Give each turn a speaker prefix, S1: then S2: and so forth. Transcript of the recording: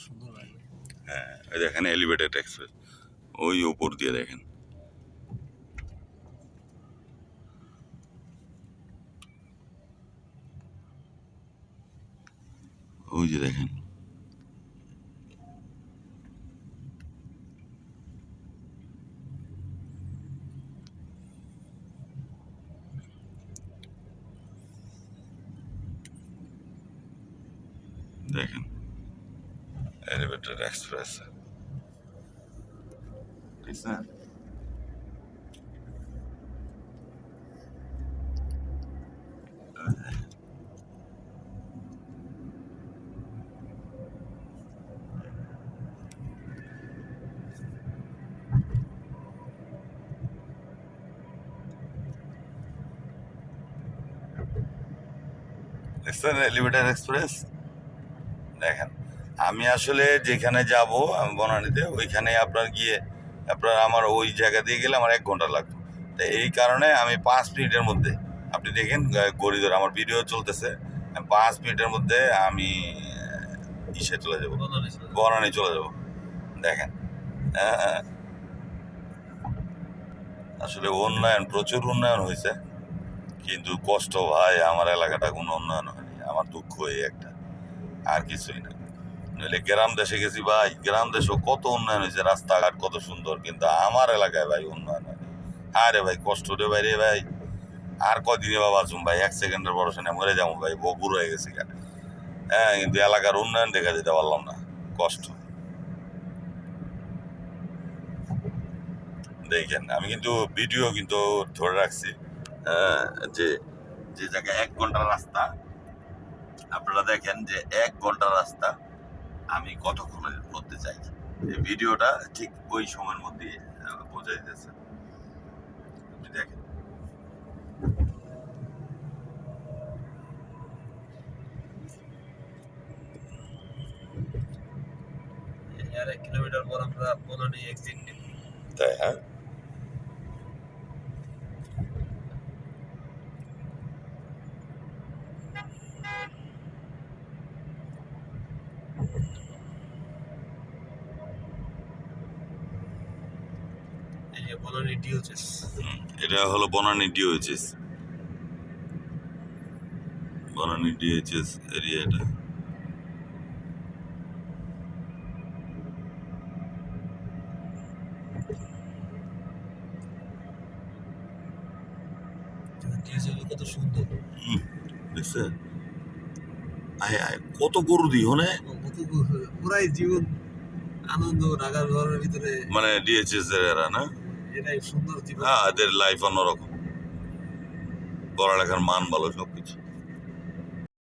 S1: সুন্দর লাগে
S2: হ্যাঁ দেখেন এলিভেটেড এক্সপ্রেস ওই উপর দিয়ে দেখেন। ওই যে দেখেন। দেখেন। এলিভেটেড এক্সপ্রেস ঠিক আছে দেখছেন এলিভেটেড এক্সপ্রেস দেখেন আমি আসলে যেখানে যাব আমি বনানীতে ওইখানে আপনার গিয়ে আপনার আমার ওই জায়গা দিয়ে গেলে আমার এক ঘণ্টা লাগবে। তো এই কারণে আমি পাঁচ মিনিটের মধ্যে আপনি দেখেন গড়ি ধরে আমার ভিডিও চলতেছে পাঁচ মিনিটের মধ্যে আমি ইসে চলে যাব। বনানী চলে যাব। দেখেন হ্যাঁ। আসলে উন্নয়ন প্রচুর উন্নয়ন হয়েছে কিন্তু কষ্ট ভাই আমার এলাকাটা কোনো উন্নয়ন হয়নি আমার দুঃখ এই একটা আর কিছুই না। নইলে গ্রাম দেশে গেছি ভাই। গ্রাম দেশেও কত উন্নয়ন হয়েছে রাস্তাঘাট কত সুন্দর কিন্তু আমার এলাকায় ভাই উন্নয়ন হয়নি। আরে ভাই কষ্ট রে ভাই রে ভাই। আর কদিনে বাবা বাঁচুম ভাই? এক সেকেন্ডের পড়াশোনা মরে যাব ভাই বউ হয়ে গেছি গা। হ্যাঁ কিন্তু এলাকার উন্নয়ন দেখা যেতে পারলাম না কষ্ট। দেখেন আমি কিন্তু ভিডিও কিন্তু ধরে রাখছি হ্যাঁ, যে যে জায়গায় এক ঘণ্টার রাস্তা আপনারা দেখেন যে এক ঘণ্টার রাস্তা আমি কতক্ষণের মধ্যে চাই? এই ভিডিওটা ঠিক ওই সময়ের মধ্যে বোঝা যেতেছে আপনি দেখেন।
S1: আর এক কিলোমিটার পর আমরা বনানী এক্সিট
S2: তাই হ্যাঁ
S1: এই যে বনানী ডিওচেস
S2: এটা হলো Banani DOHS Banani DOHS area
S1: DOHS কত সুন্দর
S2: হুম, দেখছেন আয় আয় কত গরু দিই হনে?
S1: কত পুরাই জীবন আনন্দ ঢাকার ঘরের ভিতরে।
S2: মানে ডিএইচএস এর এরা না? হ্যাঁ এদের লাইফ অন্যরকম। পড়ালেখার মান ভালো সবকিছু।